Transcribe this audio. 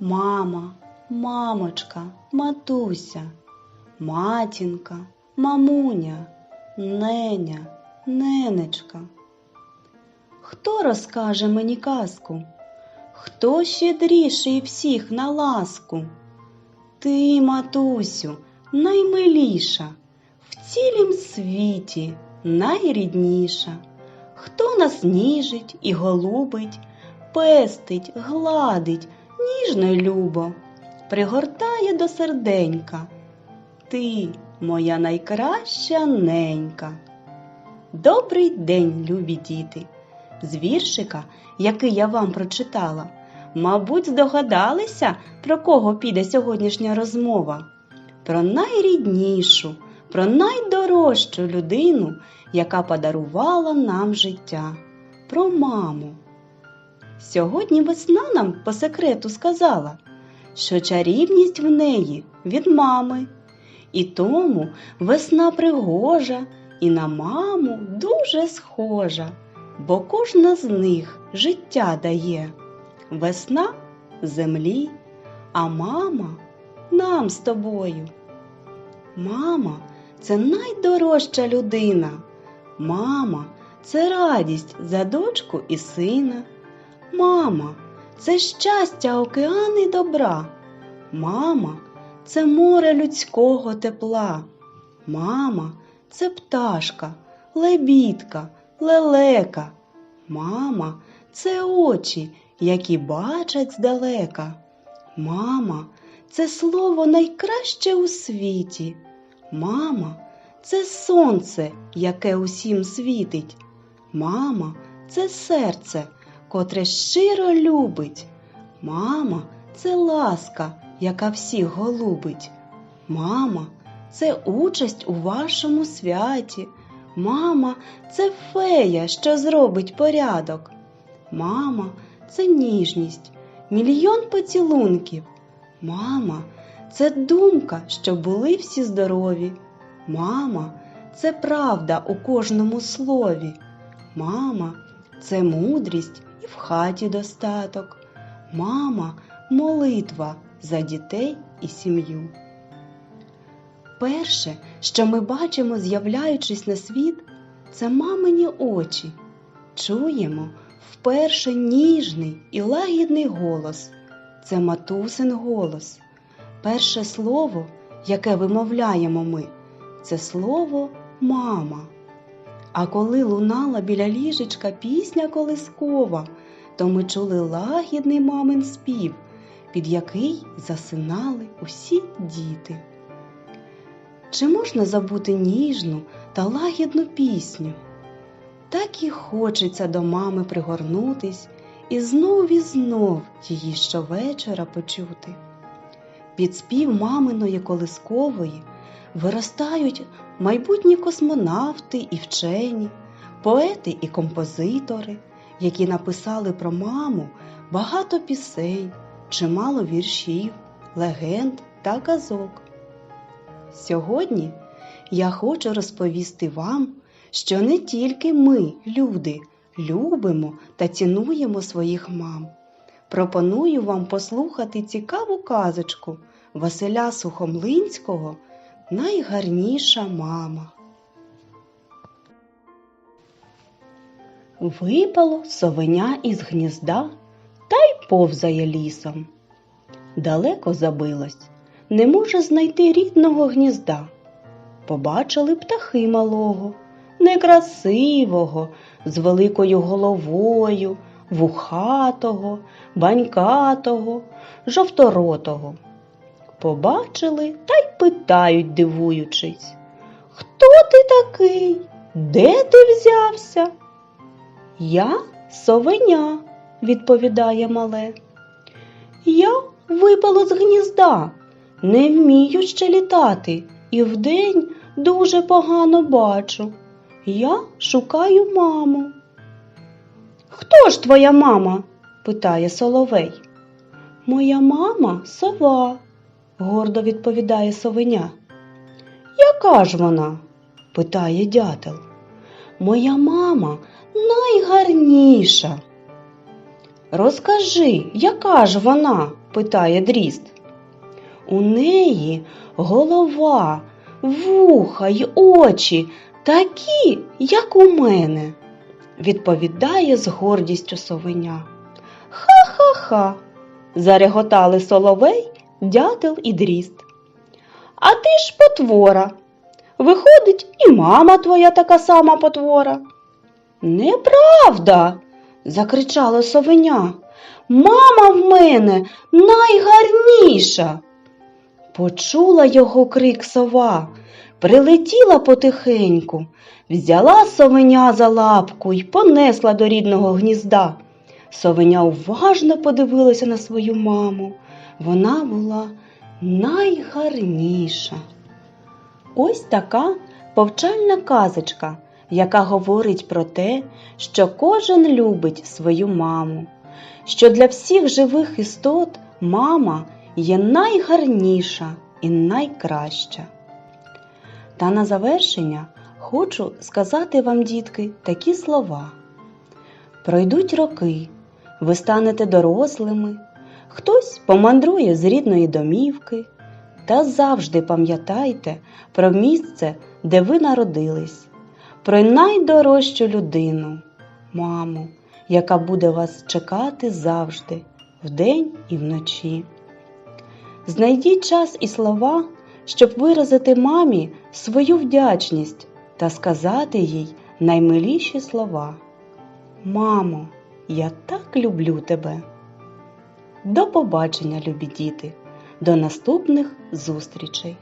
Мама, мамочка, матуся, матінка, мамуня, неня, ненечка. Хто розкаже мені казку? Хто щедріший всіх на ласку? Ти, матусю, наймиліша, в цілім світі найрідніша. Хто нас ніжить і голубить, пестить, гладить, ніжно й любо, пригортає до серденька. Ти, моя найкраща ненька. Добрий день, любі діти! З віршика, який я вам прочитала, мабуть, здогадалися, про кого піде сьогоднішня розмова? Про найріднішу, про найдорожчу людину, яка подарувала нам життя, про маму. Сьогодні весна нам по секрету сказала, що чарівність в неї від мами. І тому весна пригожа і на маму дуже схожа, бо кожна з них життя дає. Весна землі, а мама нам з тобою. Мама це найдорожча людина. Мама це радість за дочку і сина. Мама це щастя океани добра. Мама це море людського тепла. Мама це пташка, лебідка, лелека. Мама це очі, які бачать здалека. Мама це слово найкраще у світі. Мама це сонце, яке усім світить. Мама це серце, котре щиро любить. Мама це ласка, яка всіх голубить. Мама це участь у вашому святі. Мама це фея, що зробить порядок. Мама це ніжність, мільйон поцілунків. Мама це думка, щоб були всі здорові. Мама це правда у кожному слові. Мама це мудрість і в хаті достаток. Мама молитва за дітей і сім'ю. Перше, що ми бачимо, з'являючись на світ, це мамині очі. Чуємо вперше ніжний і лагідний голос. Це матусин голос. Перше слово, яке вимовляємо ми, це слово мама. А коли лунала біля ліжечка пісня колискова, то ми чули лагідний мамин спів, під який засинали усі діти. Чи можна забути ніжну та лагідну пісню? Так і хочеться до мами пригорнутись і знов і знов її щовечора почути. Під спів маминої колискової виростають майбутні космонавти і вчені, поети і композитори, які написали про маму багато пісень, чимало віршів, легенд та казок. Сьогодні я хочу розповісти вам, що не тільки ми, люди, любимо та цінуємо своїх мам. Пропоную вам послухати цікаву казочку Василя Сухомлинського Найгарніша мама. Випало совеня із гнізда та й повзає лісом. Далеко забилось, не може знайти рідного гнізда. Побачили птахи малого, некрасивого, з великою головою, вухатого, банькатого, жовторотого. Побачили та й питають, дивуючись. Хто ти такий? Де ти взявся? Я совеня, відповідає мале. Я випало з гнізда, не вмію ще літати і вдень дуже погано бачу. Я шукаю маму. Хто ж твоя мама? питає соловей. Моя мама сова, гордо відповідає совеня. Яка ж вона? питає дятел. Моя мама найгарніша, Розкажи, яка ж вона? питає дріст. У неї голова, вуха й очі такі, як у мене, відповідає з гордістю совеня. Ха-ха-ха. зареготали соловей, дятел і дріст. А ти ж потвора. Виходить, і мама твоя така сама потвора. Неправда. закричала совеня. Мама в мене найгарніша. Почула його крик сова, прилетіла потихеньку, взяла совеня за лапку й понесла до рідного гнізда. Совеня уважно подивилася на свою маму. Вона була найгарніша. Ось така повчальна казочка, яка говорить про те, що кожен любить свою маму, що для всіх живих істот мама є найгарніша і найкраща. Та на завершення хочу сказати вам, дітки, такі слова. Пройдуть роки, ви станете дорослими, хтось помандрує з рідної домівки, та завжди пам'ятайте про місце, де ви народились, про найдорожчу людину, маму, яка буде вас чекати завжди, вдень і вночі. Знайдіть час і слова, щоб виразити мамі свою вдячність та сказати їй наймиліші слова. Мамо, я так люблю тебе. До побачення, любі діти, до наступних зустрічей!